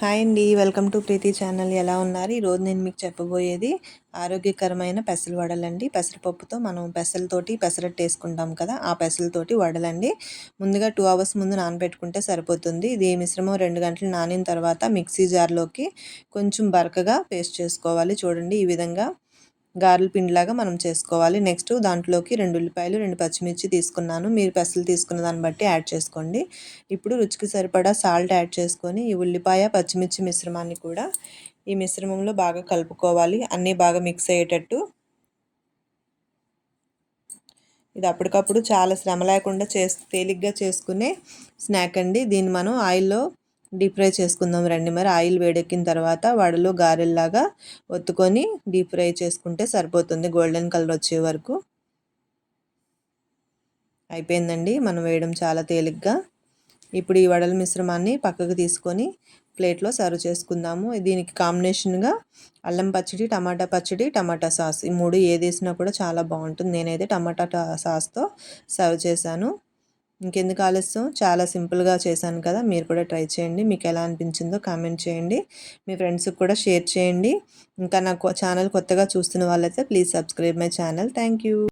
Hi అండి welcome to Preethi channel. ఎలా ఉన్నారు? ఈరోజు నేను మీకు చెప్పబోయేది ఆరోగ్యకరమైన పెసలు వడలండి. పెసరపప్పుతో మనం పెసలతోటి పెసరట్టు వేసుకుంటాం కదా ఆ పెసలతోటి వడలండి. ముందుగా టూ అవర్స్ ముందు నానబెట్టుకుంటే సరిపోతుంది. ఇది మిశ్రమం రెండు గంటలు నానిన తర్వాత మిక్సీ జార్లోకి కొంచెం బరకగా పేస్ట్ చేసుకోవాలి. చూడండి ఈ విధంగా గారెల పిండిలాగా మనం చేసుకోవాలి. నెక్స్ట్ దాంట్లోకి రెండు ఉల్లిపాయలు రెండు పచ్చిమిర్చి తీసుకున్నాను. మీరు పెసలు తీసుకున్న దాన్ని బట్టి యాడ్ చేసుకోండి. ఇప్పుడు రుచికి సరిపడా సాల్ట్ యాడ్ చేసుకొని ఈ ఉల్లిపాయ పచ్చిమిర్చి మిశ్రమాన్ని కూడా ఈ మిశ్రమంలో బాగా కలుపుకోవాలి. అన్నీ బాగా మిక్స్ అయ్యేటట్టు. ఇది అప్పటికప్పుడు చాలా శ్రమ లేకుండా చేసి తేలిగ్గా చేసుకునే స్నాక్ అండి. దీన్ని మనం ఆయిల్లో డీప్ ఫ్రై చేసుకుందాం రండి మరి. ఆయిల్ వేడెక్కిన తర్వాత వడలు గారెల్లాగా ఒత్తుకొని డీప్ ఫ్రై చేసుకుంటే సరిపోతుంది. గోల్డెన్ కలర్ వచ్చే వరకు. అయిపోయిందండి. మనం వేయడం చాలా తేలిగ్గా. ఇప్పుడు ఈ వడల మిశ్రమాన్ని పక్కకు తీసుకొని ప్లేట్లో సర్వ్ చేసుకుందాము. దీనికి కాంబినేషన్గా అల్లం పచ్చడి టమాటా పచ్చడి టమాటా సాస్. ఈ మూడు ఏది వేసినా కూడా చాలా బాగుంటుంది. నేనైతే టమాటా సాస్తో సర్వ్ చేశాను. ఇంకెందుకు ఆలస్యం? చాలా సింపుల్గా చేశాను కదా మీరు కూడా ట్రై చేయండి. మీకు ఎలా అనిపించిందో కామెంట్ చేయండి. మీ ఫ్రెండ్స్కి కూడా షేర్ చేయండి. ఇంకా నాకు ఛానల్ కొత్తగా చూస్తున్న వాళ్ళైతే please subscribe my channel. Thank you